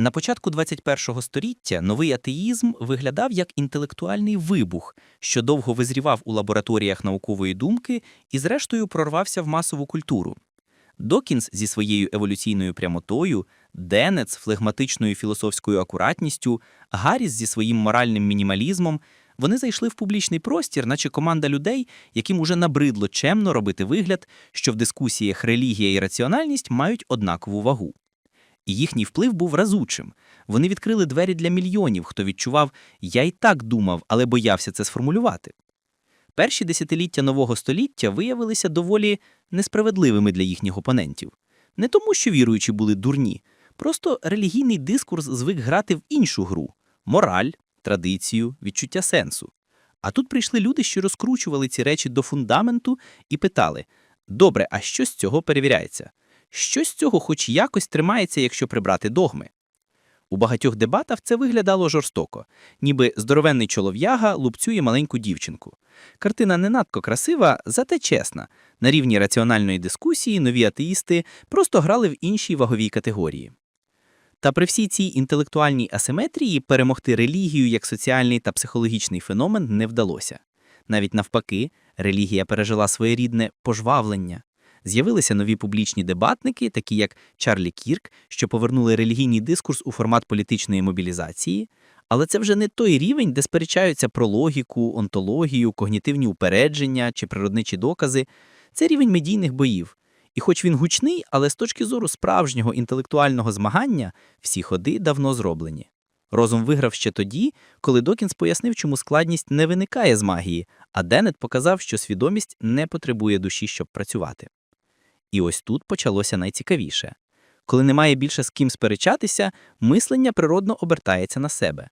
На початку 21-го століття новий атеїзм виглядав як інтелектуальний вибух, що довго визрівав у лабораторіях наукової думки і, зрештою, прорвався в масову культуру. Докінс зі своєю еволюційною прямотою, Денец флегматичною філософською акуратністю, Гарріс зі своїм моральним мінімалізмом вони зайшли в публічний простір, наче команда людей, яким уже набридло чемно робити вигляд, що в дискусіях релігія і раціональність мають однакову вагу. І їхній вплив був разучим. Вони відкрили двері для мільйонів, хто відчував я й так думав, але боявся це сформулювати. Перші десятиліття нового століття виявилися доволі несправедливими для їхніх опонентів. Не тому, що віруючі були дурні, просто релігійний дискурс звик грати в іншу гру мораль, традицію, відчуття сенсу. А тут прийшли люди, що розкручували ці речі до фундаменту і питали: добре, а що з цього перевіряється? Що з цього хоч якось тримається, якщо прибрати догми? У багатьох дебатах це виглядало жорстоко, ніби здоровенний чолов'яга лупцює маленьку дівчинку. Картина не надто красива, зате чесна. На рівні раціональної дискусії нові атеїсти просто грали в іншій ваговій категорії. Та при всій цій інтелектуальній асиметрії перемогти релігію як соціальний та психологічний феномен не вдалося. Навіть навпаки, релігія пережила своєрідне пожвавлення. З'явилися нові публічні дебатники, такі як Чарлі Кірк, що повернули релігійний дискурс у формат політичної мобілізації. Але це вже не той рівень, де сперечаються про логіку, онтологію, когнітивні упередження чи природничі докази. Це рівень медійних боїв. І хоч він гучний, але з точки зору справжнього інтелектуального змагання всі ходи давно зроблені. Розум виграв ще тоді, коли Докінс пояснив, чому складність не виникає з магії, а Деннет показав, що свідомість не потребує душі, щоб працювати. І ось тут почалося найцікавіше. Коли немає більше з ким сперечатися, мислення природно обертається на себе.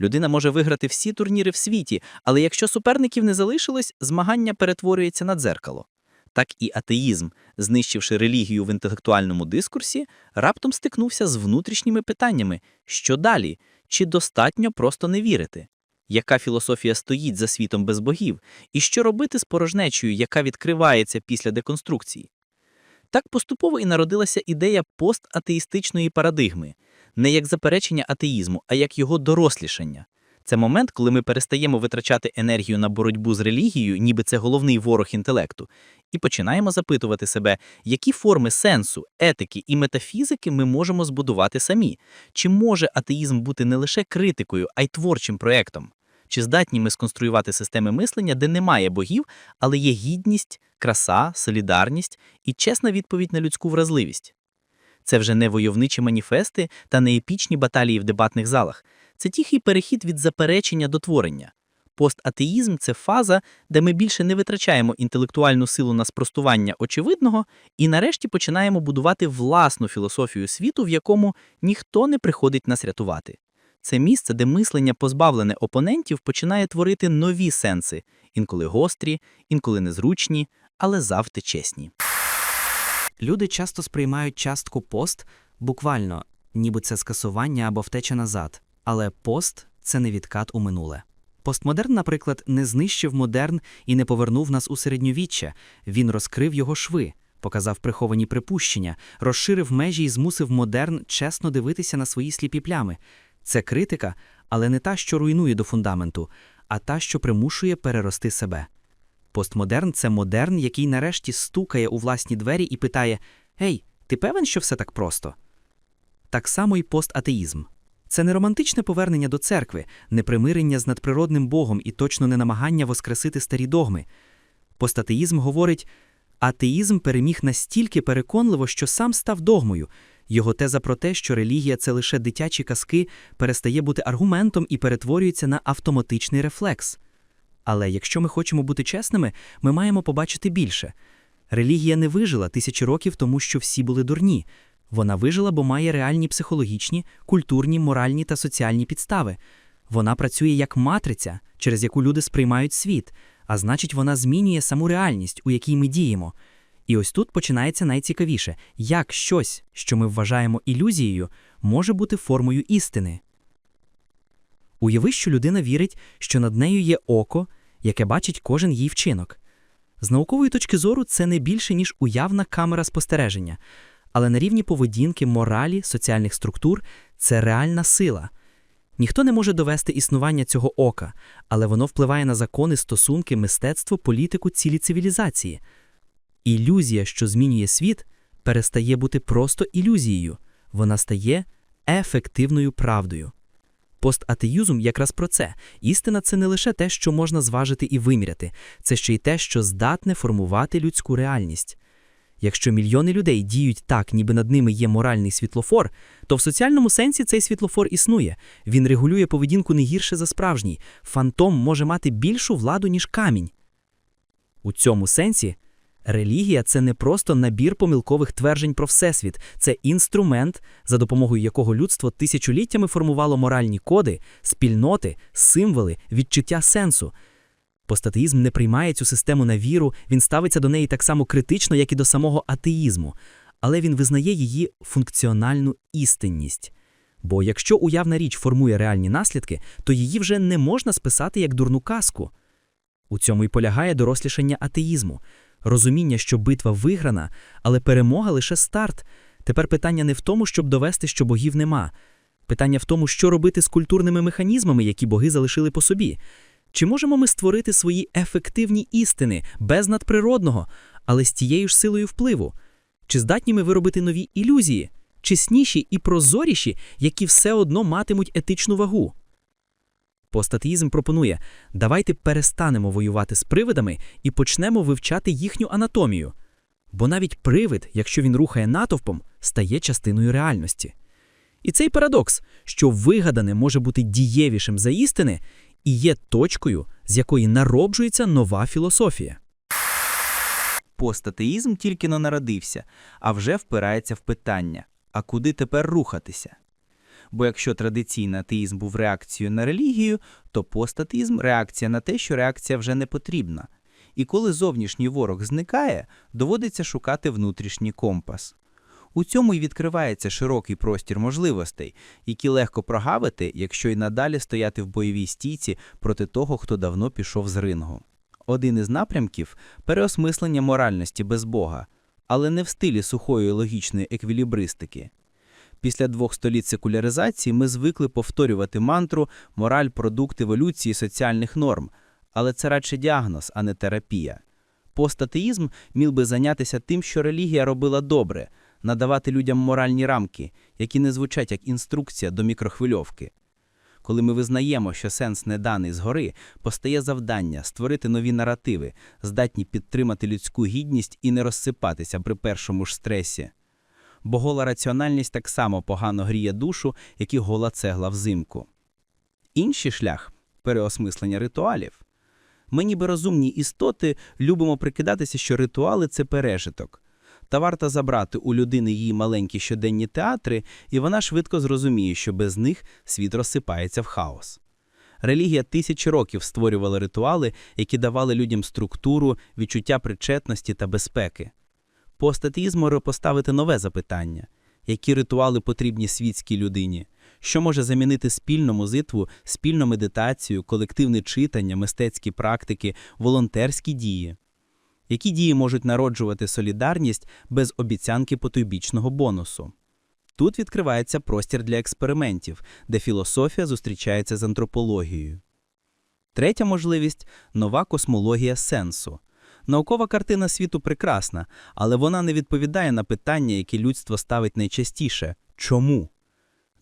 Людина може виграти всі турніри в світі, але якщо суперників не залишилось, змагання перетворюється на дзеркало. Так і атеїзм, знищивши релігію в інтелектуальному дискурсі, раптом стикнувся з внутрішніми питаннями: що далі? Чи достатньо просто не вірити? Яка філософія стоїть за світом без богів, і що робити з порожнечою, яка відкривається після деконструкції? Так поступово і народилася ідея постатеїстичної парадигми, не як заперечення атеїзму, а як його дорослішання. Це момент, коли ми перестаємо витрачати енергію на боротьбу з релігією, ніби це головний ворог інтелекту, і починаємо запитувати себе, які форми сенсу, етики і метафізики ми можемо збудувати самі. Чи може атеїзм бути не лише критикою, а й творчим проєктом? Чи здатні ми сконструювати системи мислення, де немає богів, але є гідність, краса, солідарність і чесна відповідь на людську вразливість? Це вже не войовничі маніфести та не епічні баталії в дебатних залах. Це тихий перехід від заперечення до творення. Постатеїзм це фаза, де ми більше не витрачаємо інтелектуальну силу на спростування очевидного і нарешті починаємо будувати власну філософію світу, в якому ніхто не приходить нас рятувати. Це місце, де мислення, позбавлене опонентів, починає творити нові сенси, інколи гострі, інколи незручні, але завжди чесні. Люди часто сприймають частку пост буквально, ніби це скасування або втеча назад. Але пост це не відкат у минуле. Постмодерн, наприклад, не знищив модерн і не повернув нас у середньовіччя. Він розкрив його шви, показав приховані припущення, розширив межі і змусив модерн чесно дивитися на свої сліпі плями. Це критика, але не та, що руйнує до фундаменту, а та, що примушує перерости себе. Постмодерн це модерн, який нарешті стукає у власні двері і питає: Гей, ти певен, що все так просто? Так само і постатеїзм. Це не романтичне повернення до церкви, не примирення з надприродним Богом і точно не намагання воскресити старі догми. Постатеїзм говорить, атеїзм переміг настільки переконливо, що сам став догмою. Його теза про те, що релігія це лише дитячі казки, перестає бути аргументом і перетворюється на автоматичний рефлекс. Але якщо ми хочемо бути чесними, ми маємо побачити більше. Релігія не вижила тисячі років тому, що всі були дурні. Вона вижила, бо має реальні психологічні, культурні, моральні та соціальні підстави. Вона працює як матриця, через яку люди сприймають світ, а значить, вона змінює саму реальність, у якій ми діємо. І ось тут починається найцікавіше, як щось, що ми вважаємо ілюзією, може бути формою істини. Уяви, що людина вірить, що над нею є око, яке бачить кожен її вчинок. З наукової точки зору це не більше, ніж уявна камера спостереження. Але на рівні поведінки, моралі, соціальних структур це реальна сила. Ніхто не може довести існування цього ока, але воно впливає на закони, стосунки, мистецтво, політику, цілі цивілізації. Ілюзія, що змінює світ, перестає бути просто ілюзією, вона стає ефективною правдою. Постатеїзм якраз про це. Істина це не лише те, що можна зважити і виміряти, це ще й те, що здатне формувати людську реальність. Якщо мільйони людей діють так, ніби над ними є моральний світлофор, то в соціальному сенсі цей світлофор існує. Він регулює поведінку не гірше за справжній. Фантом може мати більшу владу, ніж камінь. У цьому сенсі релігія це не просто набір помилкових тверджень про всесвіт, це інструмент, за допомогою якого людство тисячоліттями формувало моральні коди, спільноти, символи, відчуття сенсу. Постатеїзм не приймає цю систему на віру, він ставиться до неї так само критично, як і до самого атеїзму, але він визнає її функціональну істинність. Бо якщо уявна річ формує реальні наслідки, то її вже не можна списати як дурну казку. У цьому й полягає дорослішання атеїзму, розуміння, що битва виграна, але перемога лише старт. Тепер питання не в тому, щоб довести, що богів нема. Питання в тому, що робити з культурними механізмами, які боги залишили по собі. Чи можемо ми створити свої ефективні істини без надприродного, але з тією ж силою впливу? Чи здатні ми виробити нові ілюзії, чесніші і прозоріші, які все одно матимуть етичну вагу? Постатеїзм пропонує: давайте перестанемо воювати з привидами і почнемо вивчати їхню анатомію. Бо навіть привид, якщо він рухає натовпом, стає частиною реальності. І цей парадокс, що вигадане може бути дієвішим за істини, і є точкою, з якої народжується нова філософія. Постатеїзм тільки но народився, а вже впирається в питання: а куди тепер рухатися? Бо якщо традиційний атеїзм був реакцією на релігію, то постатеїзм – реакція на те, що реакція вже не потрібна. І коли зовнішній ворог зникає, доводиться шукати внутрішній компас. У цьому й відкривається широкий простір можливостей, які легко прогавити, якщо й надалі стояти в бойовій стійці проти того, хто давно пішов з рингу. Один із напрямків переосмислення моральності без Бога, але не в стилі сухої логічної еквілібристики. Після двох століть секуляризації ми звикли повторювати мантру мораль продукт еволюції соціальних норм, але це радше діагноз, а не терапія. Постатеїзм міг би зайнятися тим, що релігія робила добре, надавати людям моральні рамки, які не звучать як інструкція до мікрохвильовки. Коли ми визнаємо, що сенс не даний згори, постає завдання створити нові наративи, здатні підтримати людську гідність і не розсипатися при першому ж стресі. Бо гола раціональність так само погано гріє душу, як і гола цегла взимку. Інший шлях переосмислення ритуалів. Ми, ніби розумні істоти, любимо прикидатися, що ритуали це пережиток. Та варто забрати у людини її маленькі щоденні театри, і вона швидко зрозуміє, що без них світ розсипається в хаос. Релігія тисячі років створювала ритуали, які давали людям структуру, відчуття причетності та безпеки. Постатеїзм може поставити нове запитання: які ритуали потрібні світській людині? Що може замінити спільну музитву, спільну медитацію, колективне читання, мистецькі практики, волонтерські дії? Які дії можуть народжувати солідарність без обіцянки потойбічного бонусу? Тут відкривається простір для експериментів, де філософія зустрічається з антропологією. Третя можливість нова космологія сенсу. Наукова картина світу прекрасна, але вона не відповідає на питання, які людство ставить найчастіше чому?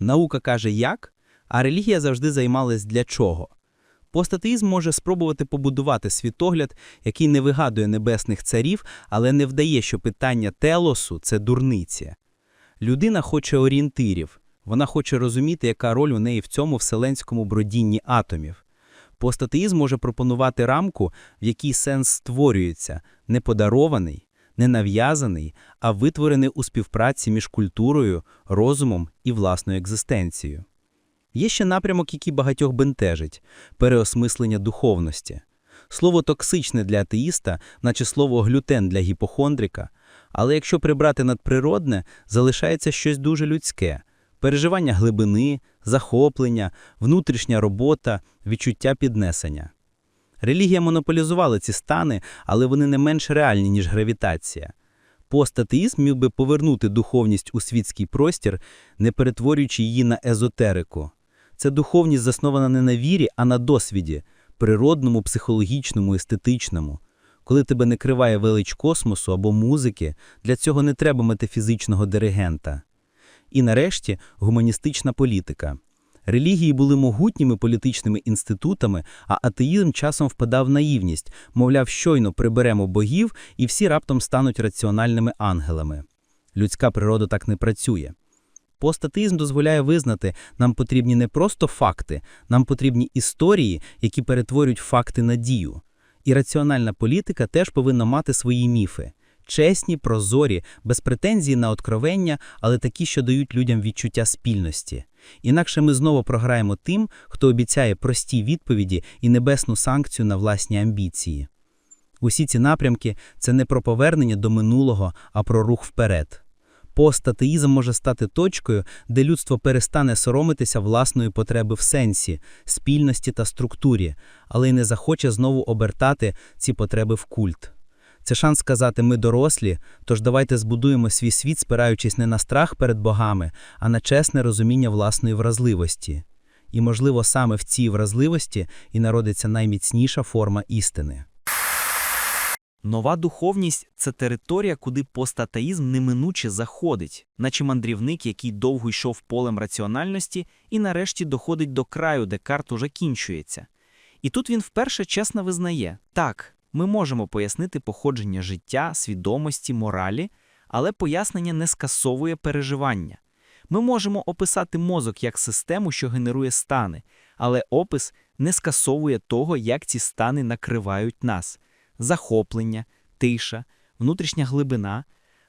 Наука каже як, а релігія завжди займалась для чого. Постатеїзм може спробувати побудувати світогляд, який не вигадує небесних царів, але не вдає, що питання телосу це дурниця. Людина хоче орієнтирів, вона хоче розуміти, яка роль у неї в цьому вселенському бродінні атомів. Постатеїзм може пропонувати рамку, в якій сенс створюється, не подарований, не нав'язаний, а витворений у співпраці між культурою, розумом і власною екзистенцією. Є ще напрямок, який багатьох бентежить переосмислення духовності. Слово токсичне для атеїста, наче слово глютен для гіпохондрика, але якщо прибрати надприродне, залишається щось дуже людське переживання глибини, захоплення, внутрішня робота, відчуття піднесення. Релігія монополізувала ці стани, але вони не менш реальні, ніж гравітація. Постатеїзм міг би повернути духовність у світський простір, не перетворюючи її на езотерику. Це духовність заснована не на вірі, а на досвіді природному, психологічному, естетичному. Коли тебе не криває велич космосу або музики, для цього не треба метафізичного диригента. І нарешті гуманістична політика. Релігії були могутніми політичними інститутами, а атеїзм часом впадав в наївність, мовляв, щойно приберемо богів, і всі раптом стануть раціональними ангелами. Людська природа так не працює. Постатеїзм дозволяє визнати, нам потрібні не просто факти, нам потрібні історії, які перетворюють факти на дію. І раціональна політика теж повинна мати свої міфи. Чесні, прозорі, без претензій на откровення, але такі, що дають людям відчуття спільності. Інакше ми знову програємо тим, хто обіцяє прості відповіді і небесну санкцію на власні амбіції. Усі ці напрямки – це не про повернення до минулого, а про рух вперед. Постатеїзм може стати точкою, де людство перестане соромитися власної потреби в сенсі, спільності та структурі, але й не захоче знову обертати ці потреби в культ. Це шанс сказати «ми дорослі», тож давайте збудуємо свій світ, спираючись не на страх перед богами, а на чесне розуміння власної вразливості. І, можливо, саме в цій вразливості і народиться найміцніша форма істини. Нова духовність це територія, куди постатеїзм неминуче заходить, наче мандрівник, який довго йшов полем раціональності і нарешті доходить до краю, де карт уже кінчується. І тут він вперше чесно визнає: так, ми можемо пояснити походження життя, свідомості, моралі, але пояснення не скасовує переживання. Ми можемо описати мозок як систему, що генерує стани, але опис не скасовує того, як ці стани накривають нас захоплення, тиша, внутрішня глибина.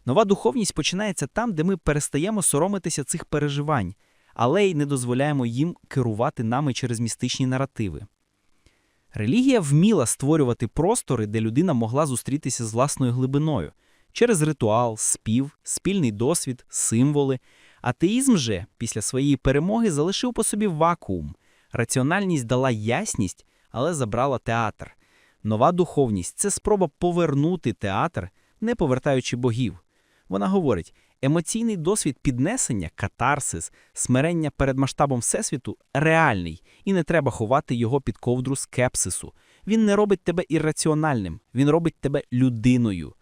Нова духовність починається там, де ми перестаємо соромитися цих переживань, але й не дозволяємо їм керувати нами через містичні наративи. Релігія вміла створювати простори, де людина могла зустрітися з власною глибиною через ритуал, спів, спільний досвід, символи. Атеїзм же після своєї перемоги залишив по собі вакуум. Раціональність дала ясність, але забрала театр. Нова духовність це спроба повернути театр, не повертаючи богів. Вона говорить: емоційний досвід піднесення, катарсис, смирення перед масштабом Всесвіту реальний, і не треба ховати його під ковдру скепсису. Він не робить тебе ірраціональним, він робить тебе людиною.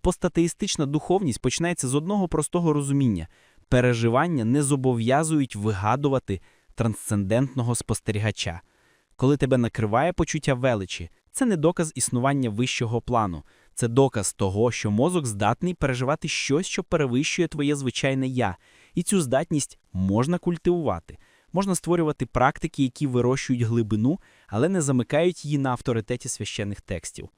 Постатеїстична духовність починається з одного простого розуміння: переживання не зобов'язують вигадувати трансцендентного спостерігача. Коли тебе накриває почуття величі, це не доказ існування вищого плану, це доказ того, що мозок здатний переживати щось, що перевищує твоє звичайне я, і цю здатність можна культивувати. Можна створювати практики, які вирощують глибину, але не замикають її на авторитеті священних текстів.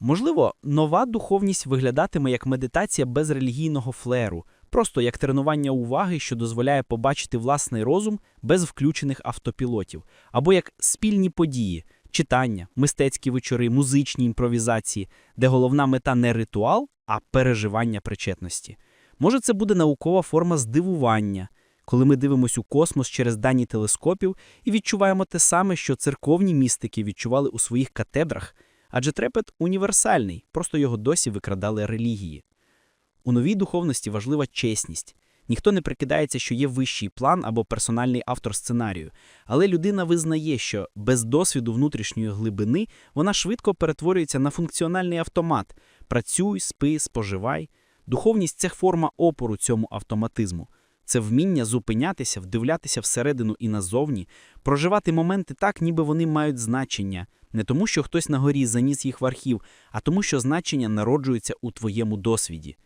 Можливо, нова духовність виглядатиме як медитація без релігійного флеру, просто як тренування уваги, що дозволяє побачити власний розум без включених автопілотів, або як спільні події, читання, мистецькі вечори, музичні імпровізації, де головна мета не ритуал, а переживання причетності. Може, це буде наукова форма здивування, коли ми дивимося у космос через дані телескопів і відчуваємо те саме, що церковні містики відчували у своїх катедрах, адже трепет універсальний, просто його досі викрадали релігії. У новій духовності важлива чесність. Ніхто не прикидається, що є вищий план або персональний автор сценарію, але людина визнає, що без досвіду внутрішньої глибини вона швидко перетворюється на функціональний автомат: працюй, спи, споживай. Духовність це форма опору цьому автоматизму. Це вміння зупинятися, вдивлятися всередину і назовні, проживати моменти так, ніби вони мають значення, не тому, що хтось на горі заніс їх в архів, а тому, що значення народжується у твоєму досвіді.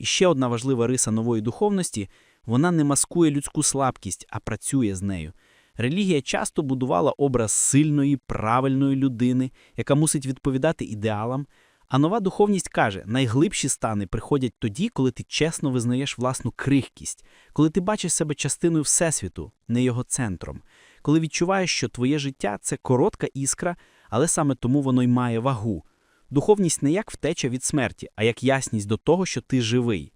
І ще одна важлива риса нової духовності вона не маскує людську слабкість, а працює з нею. Релігія часто будувала образ сильної, правильної людини, яка мусить відповідати ідеалам. А нова духовність каже, найглибші стани приходять тоді, коли ти чесно визнаєш власну крихкість, коли ти бачиш себе частиною Всесвіту, не його центром, коли відчуваєш, що твоє життя це коротка іскра, але саме тому воно й має вагу. Духовність не як втеча від смерті, а як ясність до того, що ти живий.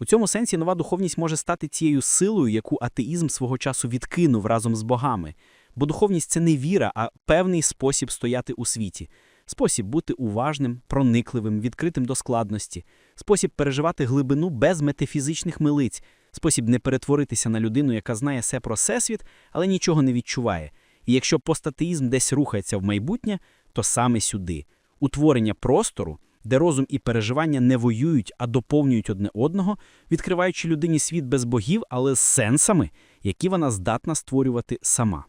У цьому сенсі нова духовність може стати цією силою, яку атеїзм свого часу відкинув разом з богами. Бо духовність це не віра, а певний спосіб стояти у світі. спосіб бути уважним, проникливим, відкритим до складності, спосіб переживати глибину без метафізичних милиць, спосіб не перетворитися на людину, яка знає все про всесвіт, але нічого не відчуває. І якщо постатеїзм десь рухається в майбутнє, то саме сюди утворення простору, де розум і переживання не воюють, а доповнюють одне одного, відкриваючи людині світ без богів, але з сенсами, які вона здатна створювати сама.